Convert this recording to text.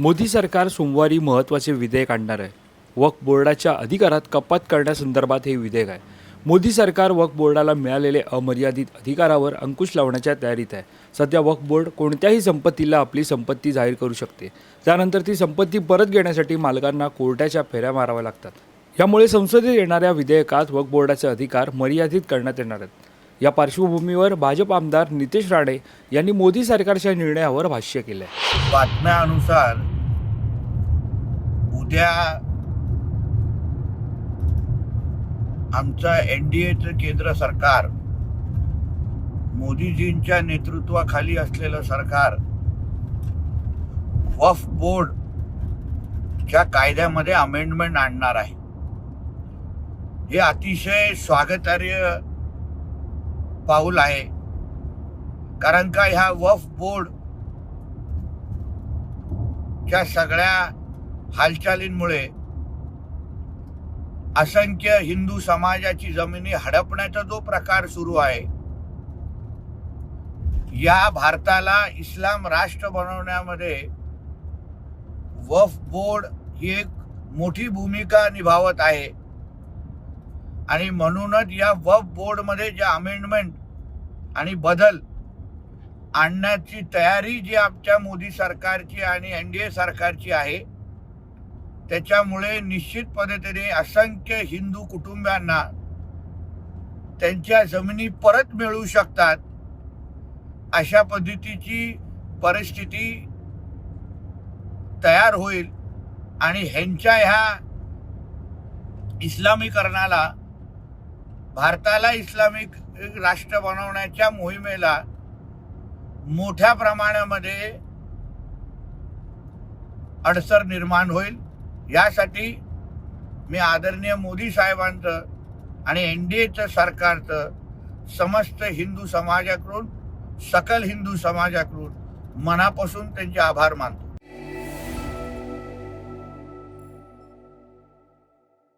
मोदी सरकार सोमवारी महत्त्वाचे विधेयक आणणार आहे. वक्फ बोर्डाच्या अधिकारात कपात करण्यासंदर्भात हे विधेयक आहे. मोदी सरकार वक्फ बोर्डाला मिळालेले अमर्यादित अधिकारावर अंकुश लावण्याच्या तयारीत आहे. सध्या वक्फ बोर्ड कोणत्याही संपत्तीला आपली संपत्ती जाहीर करू शकते. त्यानंतर ती संपत्ती परत घेण्यासाठी मालकांना कोर्टाच्या फेऱ्या माराव्या लागतात. यामुळे संसदेत येणाऱ्या विधेयकात वक्फ बोर्डाचे अधिकार मर्यादित करण्यात येणार आहेत. या पार्श्वभूमीवर भाजप आमदार नितेश राणे यांनी मोदी सरकारच्या निर्णयावर भाष्य केलं आहे बातम्यानुसार उद्या आमचं एन डी एचं केंद्र सरकार मोदीजींच्या नेतृत्वाखाली असलेलं सरकार वफ बोर्डच्या कायद्यामध्ये अमेंडमेंट आणणार आहे. हे अतिशय स्वागतार्य पाऊल आहे. कारण का ह्या वफ बोर्ड च्या सगळ्या हालचालींमुळे असंख्य हिंदू समाजाची जमिनी हडपण्याचा जो प्रकार सुरू आहे या भारताला इस्लाम राष्ट्र बनवण्यामध्ये वफ बोर्ड ही एक मोठी भूमिका निभावत आहे. आणि म्हणूनच या वफ बोर्डमध्ये जे अमेंडमेंट आणि बदल आणण्याची तयारी जी आमच्या मोदी सरकारची आणि एन डी ए सरकारची आहे त्याच्यामुळे निश्चित पद्धतीने असंख्य हिंदू कुटुंबियांना त्यांच्या जमिनी परत मिळू शकतात. अशा पद्धतीची परिस्थिती तयार होईल आणि ह्यांच्या ह्या इस्लामीकरणाला भारताला इस्लामिक राष्ट्र बनवण्याच्या मोहिमेला मोठ्या प्रमाणामध्ये अडसर निर्माण होईल. यासाठी मी आदरणीय मोदी साहेबांचं आणि एन डी एचं सरकारचं समस्त हिंदू समाजाकडून सकल हिंदू समाजाकडून मनापासून त्यांचे आभार मानतो.